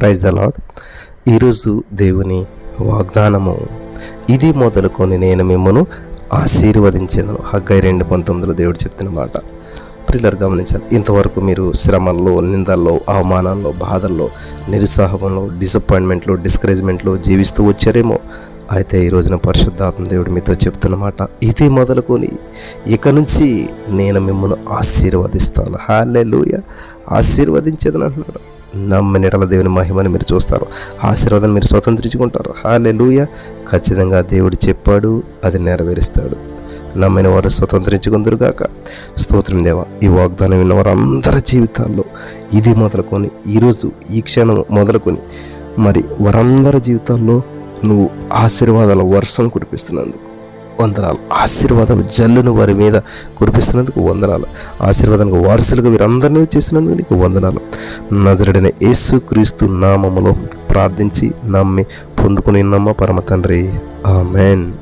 Praise the lord ఈరోజు దేవుని వాగ్దానము. ఇది మొదలుకొని నేను మిమ్మను ఆశీర్వదించేదను. హగ్గై రెండు పంతొమ్మిదిలో దేవుడు చెప్పిన మాట. ప్రిల్లర్ గమనించాలి ఇంతవరకు మీరు శ్రమల్లో నిందల్లో అవమానాల్లో బాధల్లో నిరుత్సాహంలో డిసప్పాయింట్మెంట్లో డిస్కరేజ్మెంట్లో జీవిస్తూ వచ్చారేమో. అయితే ఈ రోజున పరిశుద్ధాత్మ దేవుడు మీతో చెప్తున్నమాట ఇది మొదలుకొని ఇక నుంచి నేను మిమ్మల్ని ఆశీర్వదిస్తాను. హాలే లూయ ఆశీర్వదించేదని అంటున్నాడు నమ్మనిటల దేవుని మహిమని మీరు చూస్తారు. ఆశీర్వాదం మీరు స్వతంత్రించుకుంటారు. హాలే లూయ ఖచ్చితంగా దేవుడు చెప్పాడు అది నెరవేరుస్తాడు. నమ్మిన వారు స్వతంత్రించుకుందరుగాక స్తోత్రం దేవ ఈ వాగ్దానం విన్న వారందరి జీవితాల్లో ఇది మొదలుకొని ఈరోజు ఈ క్షణం మొదలుకొని మరి వారందరి జీవితాల్లో నువ్వు ఆశీర్వాదాల వర్షం కురిపిస్తున్నందుకు వందనాలు. ఆశీర్వాదం జల్లును వారి మీద కురిపిస్తున్నందుకు వందనాలు. ఆశీర్వాదానికి వారసులుగా వీరందరినీ చేసినందుకు నీకు వందనాలు. నజరుడైన యేసు క్రీస్తు నామములో ప్రార్థించి నమ్మి పొందుకుని నమ్మ పరమ తండ్రి. ఆమెన్.